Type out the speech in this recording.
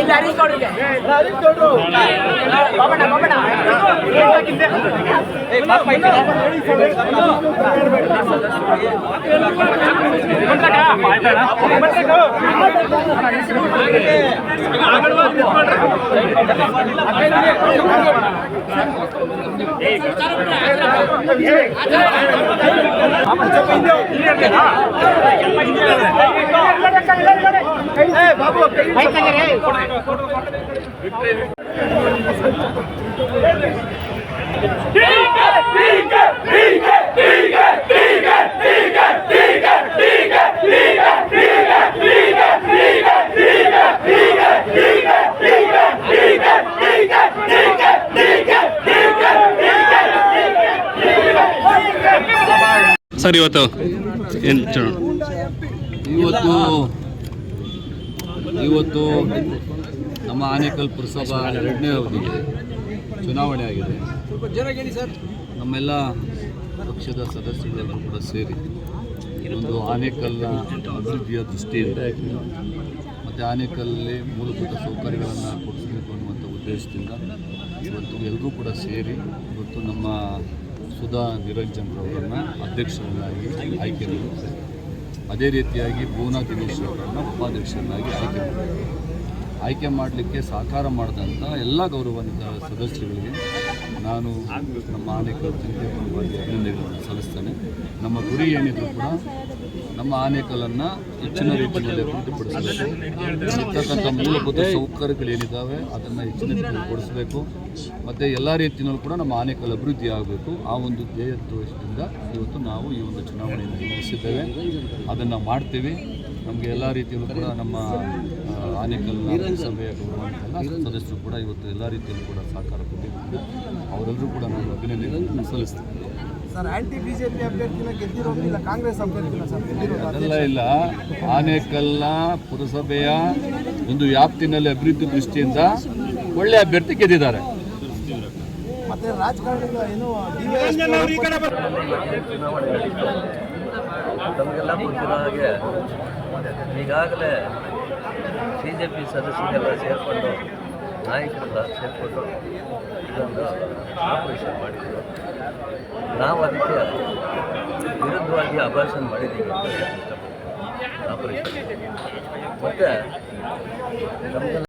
ಇಲ್ಲಿ ಹರೀಶ್ ಗೌಡ್ರಿಗೆ ಬಾಬಣ್ಣ బాబు ಸರ್ ಇವತ್ತು ಏನು ಇವತ್ತು ಇವತ್ತು ನಮ್ಮ ಆನೇಕಲ್ ಪುರಸಭಾ ಎರಡನೇ ಅವಧಿಗೆ ಚುನಾವಣೆ ಆಗಿದೆ. ನಮ್ಮೆಲ್ಲ ಪಕ್ಷದ ಸದಸ್ಯರೆಲ್ಲರೂ ಕೂಡ ಸೇರಿ ಒಂದು ಆನೇಕಲ್ನ ಅಭಿವೃದ್ಧಿಯ ದೃಷ್ಟಿಯಿಂದ ಮತ್ತು ಆನೇಕಲ್ಲಲ್ಲಿ ಮೂಲಭೂತ ಸೌಕರ್ಯಗಳನ್ನು ಕೊಡಿಸಬೇಕು ಅನ್ನುವಂಥ ಉದ್ದೇಶದಿಂದ ಇವತ್ತು ಎಲ್ಲರೂ ಕೂಡ ಸೇರಿ ಇವತ್ತು ನಮ್ಮ ಸುಧಾ ನಿರಂಜನ್ರವರನ್ನು ಅಧ್ಯಕ್ಷರನ್ನಾಗಿ ಆಯ್ಕೆ ಮಾಡಿದ್ದಾರೆ. ಅದೇ ರೀತಿಯಾಗಿ ಭುವನಾ ದಿನೇಶ್ ಅವರನ್ನು ಉಪಾಧ್ಯಕ್ಷರನ್ನಾಗಿ ಆಯ್ಕೆ ಮಾಡಿದ್ದಾರೆ. ಆಯ್ಕೆ ಮಾಡಲಿಕ್ಕೆ ಸಹಕಾರ ಮಾಡಿದಂಥ ಎಲ್ಲ ಗೌರವಾನ್ವಿತ ಸದಸ್ಯರುಗಳಿಗೆ ನಾನು ನಮ್ಮ ಆನೇಕಲ್ ಜನತೆ ಪರವಾಗಿ ಅಭಿನಂದನೆಗಳನ್ನು ಸಲ್ಲಿಸ್ತೇನೆ. ನಮ್ಮ ಗುರಿ ಏನಿದ್ರು ಕೂಡ ನಮ್ಮ ಆನೇಕಲನ್ನು ಹೆಚ್ಚಿನ ರೀತಿಯಲ್ಲಿ ಅಭಿವೃದ್ಧಿಪಡಿಸಬೇಕು. ಇರ್ತಕ್ಕಂಥ ಮೂಲಭೂತ ಸೌಕರ್ಯಗಳೇನಿದ್ದಾವೆ ಅದನ್ನು ಹೆಚ್ಚಿನ ರೀತಿಯಲ್ಲಿ ಕೊಡಿಸಬೇಕು. ಮತ್ತು ಎಲ್ಲ ರೀತಿಯಲ್ಲೂ ಕೂಡ ನಮ್ಮ ಆನೇಕಲ್ ಅಭಿವೃದ್ಧಿ ಆಗಬೇಕು. ಆ ಒಂದು ಧ್ಯೇಯೋದ್ದೇಶದಿಂದ ಇವತ್ತು ನಾವು ಈ ಒಂದು ಚುನಾವಣೆಯನ್ನು ನಡೆಸಿದ್ದೇವೆ ಅದನ್ನು ಮಾಡ್ತೀವಿ. ನಮಗೆ ಎಲ್ಲ ರೀತಿಯಲ್ಲೂ ಕೂಡ ನಮ್ಮ ಆನೇಕಲ್ ಸಭೆಯ ಸದಸ್ಯರು ಕೂಡ ಇವತ್ತು ಎಲ್ಲ ರೀತಿಯಲ್ಲೂ ಕೂಡ ಸಹಕಾರ ಕೊಟ್ಟಿದ್ದಾರೆ. ಅವರೆಲ್ಲರೂ ಕೂಡ ನಾನು ಅಭಿನಂದನೆಗಳನ್ನು ಸಲ್ಲಿಸ್ತೀನಿ. ಸರ್ ಆಂಟಿ ಬಿಜೆಪಿ ಅಭ್ಯರ್ಥಿನ ಗೆದ್ದಿರೋದಿಲ್ಲ ಕಾಂಗ್ರೆಸ್ ಅಭ್ಯರ್ಥಿನ ಸರ್ ಅದೆಲ್ಲ ಇಲ್ಲ. ಆನೇಕಲ್ನ ಪುರಸಭೆಯ ಒಂದು ವ್ಯಾಪ್ತಿನಲ್ಲಿ ಅಭಿವೃದ್ಧಿ ದೃಷ್ಟಿಯಿಂದ ಒಳ್ಳೆ ಅಭ್ಯರ್ಥಿ ಗೆದ್ದಿದ್ದಾರೆ. ಮತ್ತೆ ರಾಜಕಾರಣಿಗಳ ಏನು ತಮಗೆಲ್ಲ ಗೊತ್ತಿರೋ ಹಾಗೆ ಈಗಾಗಲೇ ಬಿ ಜೆ ಪಿ ಸದಸ್ಯರೆಲ್ಲ ಸೇರಿಕೊಂಡು ನಾಯಕರೆಲ್ಲ ಸೇರಿಕೊಂಡು ಇದೊಂದು ಆಪರೇಷನ್ ಮಾಡಿದ್ರು. ನಾವು ಅದಕ್ಕೆ ವಿರುದ್ಧವಾಗಿ ಆಪರೇಷನ್ ಮಾಡಿದ್ದೀವಿ ಆಪರೇಷನ್. ಮತ್ತು ನಮಗೆಲ್ಲ